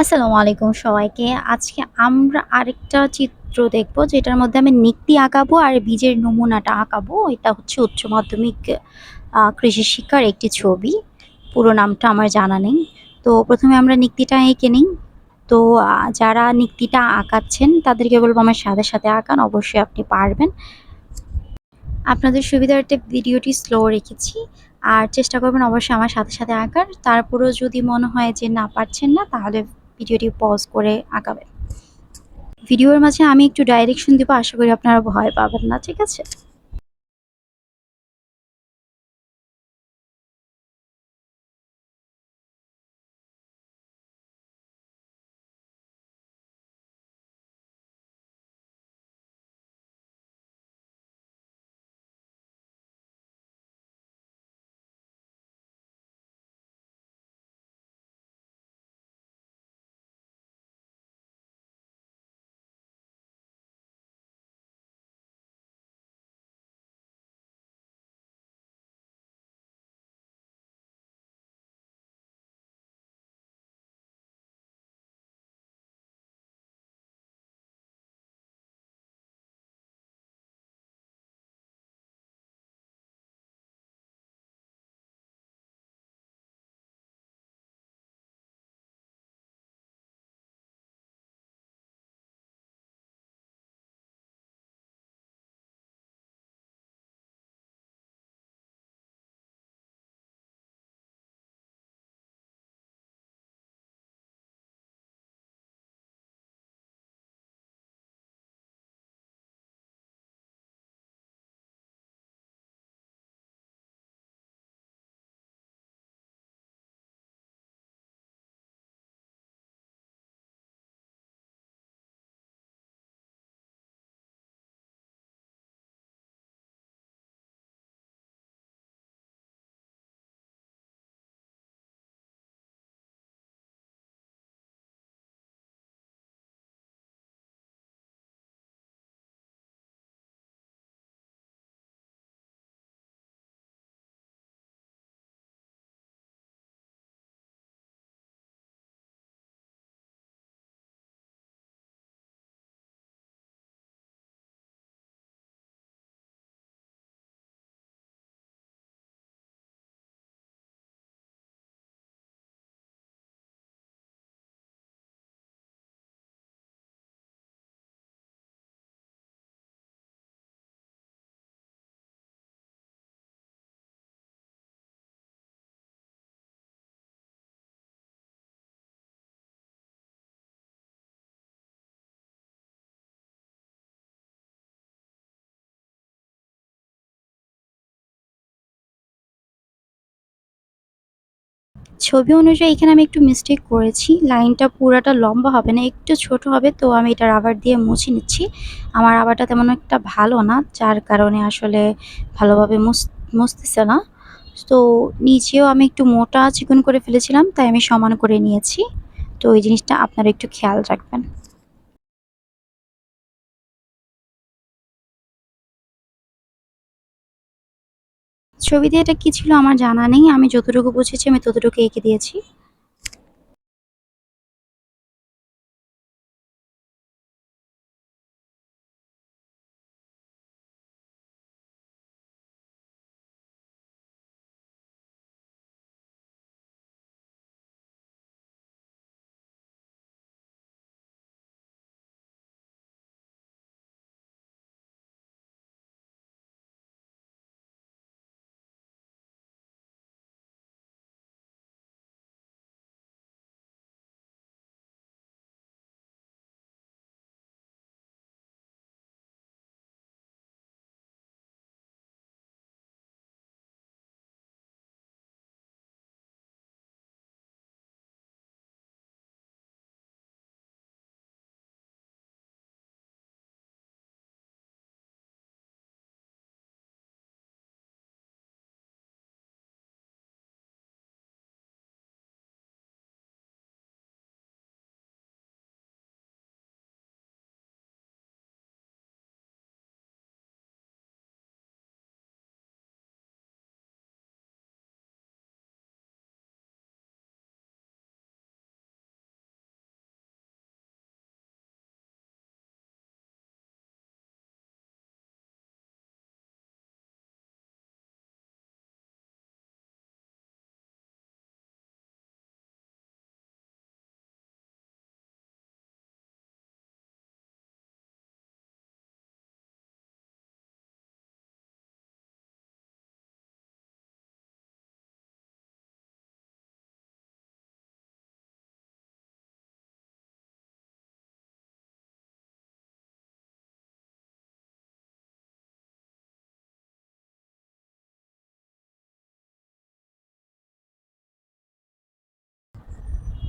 আসসালামু আলাইকুম সবাইকে। আজকে আমরা আরেকটা চিত্র দেখব যেটার মধ্যে আমি নিক্তি আঁকাবো আর বীজের নমুনাটা আঁকাবো। এটা হচ্ছে উচ্চ মাধ্যমিক কৃষি শিক্ষার একটি ছবি। পুরো নামটা আমার জানা নেই। তো প্রথমে আমরা নিক্তিটা এঁকে নিই। তো যারা নিক্তিটা আঁকাচ্ছেন তাদেরকে বলব আমার সাথে, সাথে আঁকান। অবশ্যই আপনি পারবেন। আপনাদের সুবিধার্থে ভিডিওটি স্লো রেখেছি। আর চেষ্টা করবেন অবশ্যই আমার সাথে, সাথে আঁকার। তারপরেও যদি মনে হয় যে না পারছেন না তাহলে ভিডিওটি পজ করে আঁকাবেন। ভিডিওর মাঝে আমি একটু ডাইরেকশন দিব। আশা করি আপনারা ভয় পাবেন না। ঠিক আছে? ছবি অনুযায়ী এখানে আমি একটু মিস্টেক করেছি। লাইনটা পুরাটা লম্বা হবে না, একটু ছোট হবে। তো আমি এটা রাবার দিয়ে মুছে নিচ্ছি। আমার রাবারটা তেমন একটা ভালো না। যার কারণে আসলে ভালোভাবে মুছ মুছতেছে না। তো নিচেও আমি একটু মোটা চিকন করে ফেলেছিলাম। তাই আমি সমান করে নিয়েছি। তো এই জিনিসটা আপনারা একটু খেয়াল রাখবেন। ছবিতে এটা কি ছিল আমার জানা নেই। আমি যতটুকু বুঝেছি আমি ততটুকু এঁকে দিয়েছি।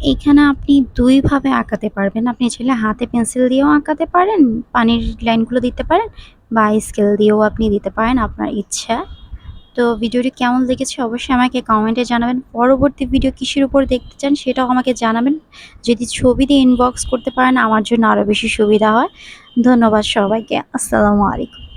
এখানে আপনি দুইভাবে আঁকাতে পারবেন। আপনি চাইলে হাতে পেন্সিল দিয়েও আঁকাতে পারেন, পানির লাইনগুলো দিতে পারেন বা স্কেল দিয়েও আপনি দিতে পারেন আপনার ইচ্ছা। তো ভিডিওটি কেমন লেগেছে অবশ্যই আমাকে কমেন্টে জানাবেন। পরবর্তী ভিডিও কিসের উপর দেখতে চান সেটাও আমাকে জানাবেন। যদি ছবি দিয়ে ইনবক্স করতে পারেন, আমার জন্য আরও বেশি সুবিধা হয়। ধন্যবাদ সবাইকে। আসসালামু আলাইকুম।